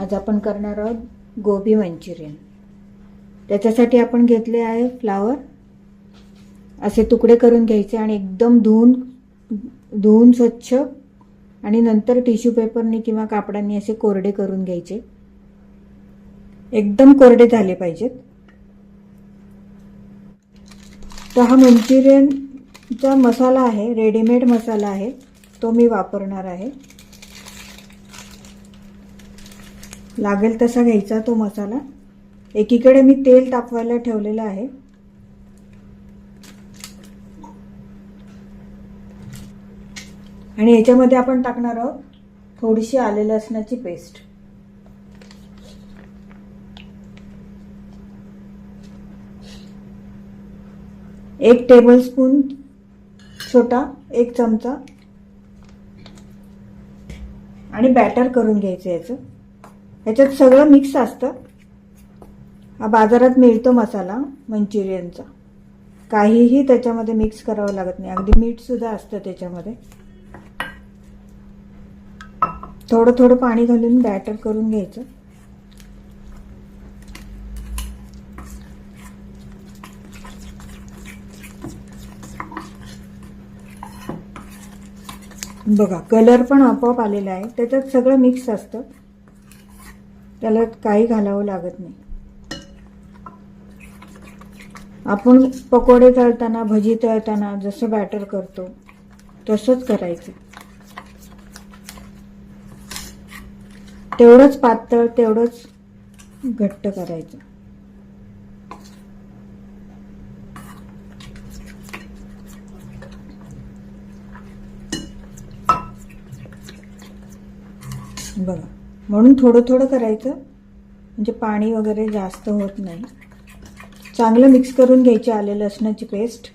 आज आपण करणार आहोत गोबी मंचुरियन. त्याच्यासाठी आपण घेतले आहे फ्लावर. असे तुकडे करून घ्यायचे आणि एकदम धुवून धुवून स्वच्छ आणि नंतर टिश्यू पेपरनी किंवा कापडांनी असे कोरडे करून घ्यायचे. एकदम कोरडे झाले पाहिजेत. तर हा मंचुरियनचा मसाला आहे रेडीमेड मसाला आहे तो मी वापरणार आहे. लागेल तसा घ्यायचा तो मसाला. एकीकडे मी तेल तापवायला ठेवलेलं आहे. आणि याच्यामध्ये आपण टाकणार आहोत थोडीशी आले लसणाची पेस्ट. एक टेबलस्पून छोटा एक चमचा. आणि बॅटर करून घ्यायचं याचं. ह्याच्यात सगळं मिक्स असतं. हा बाजारात मिळतो मसाला मंचुरियनचा. काहीही त्याच्यामध्ये मिक्स करावं लागत नाही. अगदी मीठसुद्धा असतं त्याच्यामध्ये. थोडं थोडं पाणी घालून बॅटर करून घ्यायचं. बघा कलर पण आपोआप आलेला आहे. त्याच्यात सगळं मिक्स असतं. त्याला काही घालावं लागत नाही. आपण पकोडे तळताना भजी तळताना जसं बॅटर करतो तसंच करायचं. तेवढंच पातळ तेवढंच घट्ट करायचं. बघा. म्हणून थोडं थोडं करायचं. म्हणजे पाणी वगैरे जास्त होत नाही. चांगलं मिक्स करून घ्यायचे आले लसणाची पेस्ट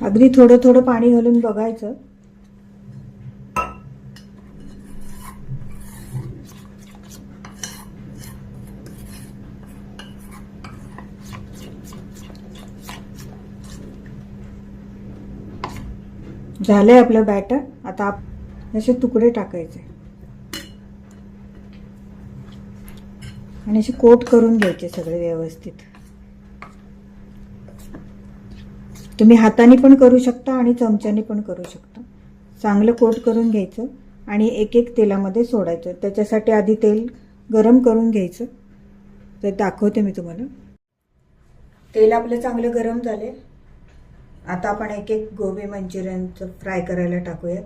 अगदी थोडं थोडं पाणी घालून बघायचं. झालं आहे आपलं बॅटर आता आप- असे तुकडे टाकायचे. आणि असे कोट करून घ्यायचे सगळे व्यवस्थित. तुम्ही हाताने पण करू शकता आणि चमच्याने पण करू शकता. चांगलं कोट करून घ्यायचं आणि एक एक तेलामध्ये सोडायचं. त्याच्यासाठी आधी तेल गरम करून घ्यायचं. तर दाखवते मी तुम्हाला. तेल आपलं चांगलं गरम झाले आता आपण एक एक गोबी मंचुरियनचं फ्राय करायला टाकूयात.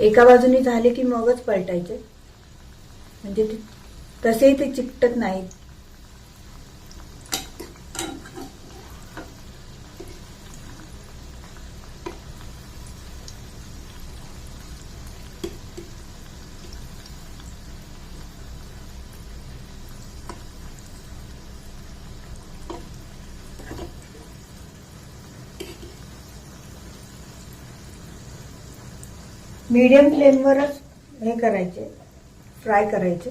एका बाजूने झाले की मगच पलटायचे. म्हणजे ते तसेही ते चिकटत नाहीत. मीडियम फ्लेमवरच हे करायचे फ्राय करायचे.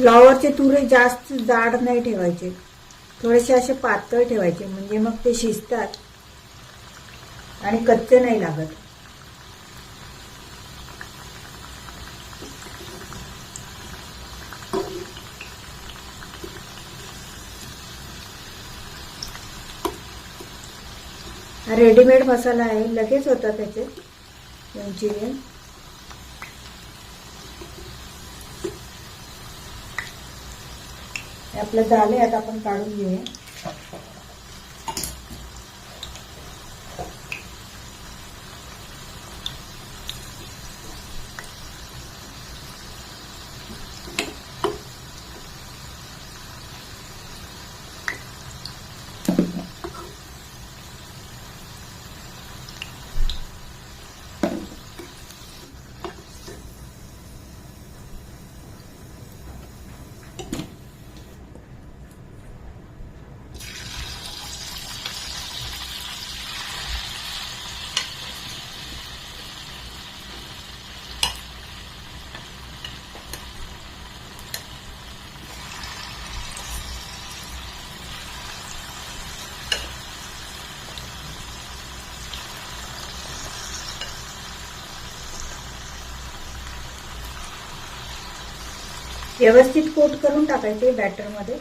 फ्लॉवरचे तुरे जास्त जाड नाही ठेवायचे. थोडेसे असे पातळ ठेवायचे म्हणजे मग ते शिजतात आणि कच्चे नाही लागत. हा रेडीमेड मसाला आहे लगेच होता त्याचे. मंचुरियन आपलं आहे आता आपण काढून घेऊया. व्यवस्थित कोट करून टाकायचे बॅटरमध्ये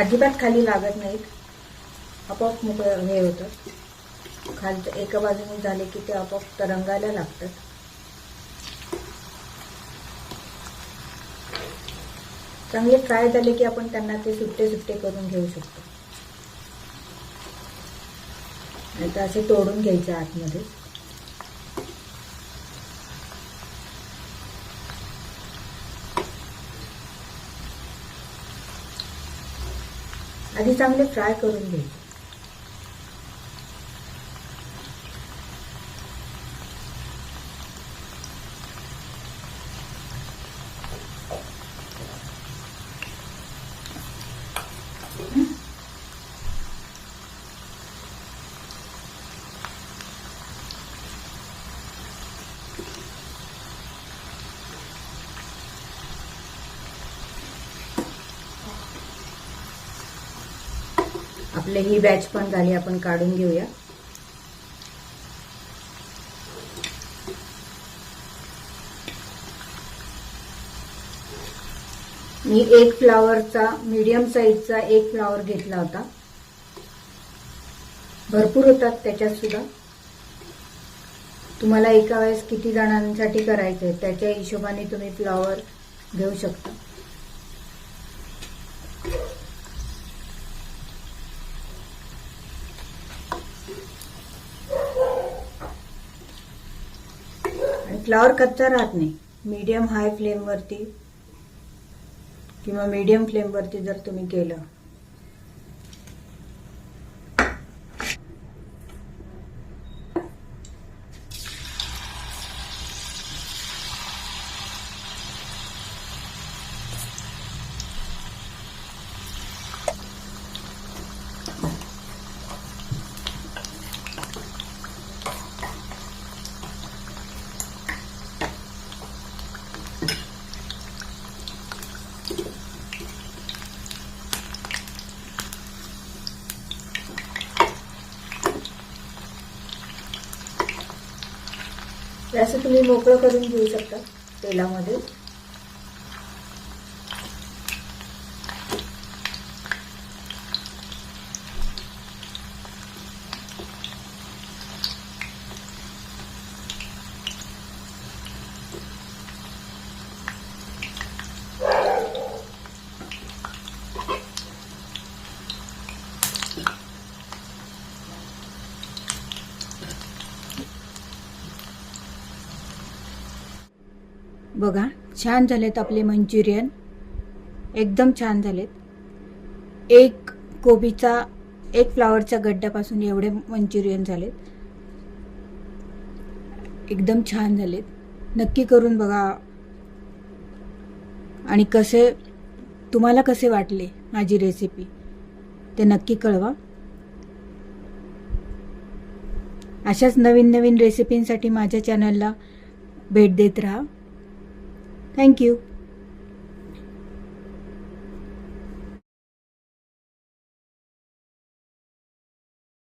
अजिबात खाली लागत नाहीत. आपोआप मोकळं हे होतं. खालचं एका बाजूने झाले की ते आपोआप तरंगायला लागतात. चांगले फ्राय झाले की आपण त्यांना ते सुट्टे सुट्टे करून घेऊ शकतो. नाही तर असे तोडून घ्यायचे आतमध्ये. आधी चांगले फ्राय करून घ्यायचे आपले ही बॅच पण झाली आपण काढून घेऊया. मी एक फ्लावरचा मीडियम साईजचा एक फ्लावर घेतला होता. भरपूर होतात त्याच्यात सुद्धा. तुम्हाला एका वेळेस किती जणांसाठी करायचंय त्याच्या हिशोबाने तुम्ही फ्लावर घेऊ शकता आणि फ्लावर कच्चा राहत नाही. मीडियम हाय फ्लेमवरती किंवा मीडियम फ्लेमवरती जर तुम्ही केलं असं तुम्ही मोकळं करून घेऊ शकता तेलामध्ये. बघा छान झालेत आपले मंचुरियन. एकदम छान झालेत. एक कोबीचा एक फ्लावरच्या गड्ड्यापासून एवढे मंचुरियन झालेत. एकदम छान झालेत. नक्की करून बघा. आणि कसे तुम्हाला कसे वाटले माझी रेसिपी ते नक्की कळवा. अशाच नवीन नवीन रेसिपींसाठी माझ्या चॅनलला भेट देत राहा. Thank you.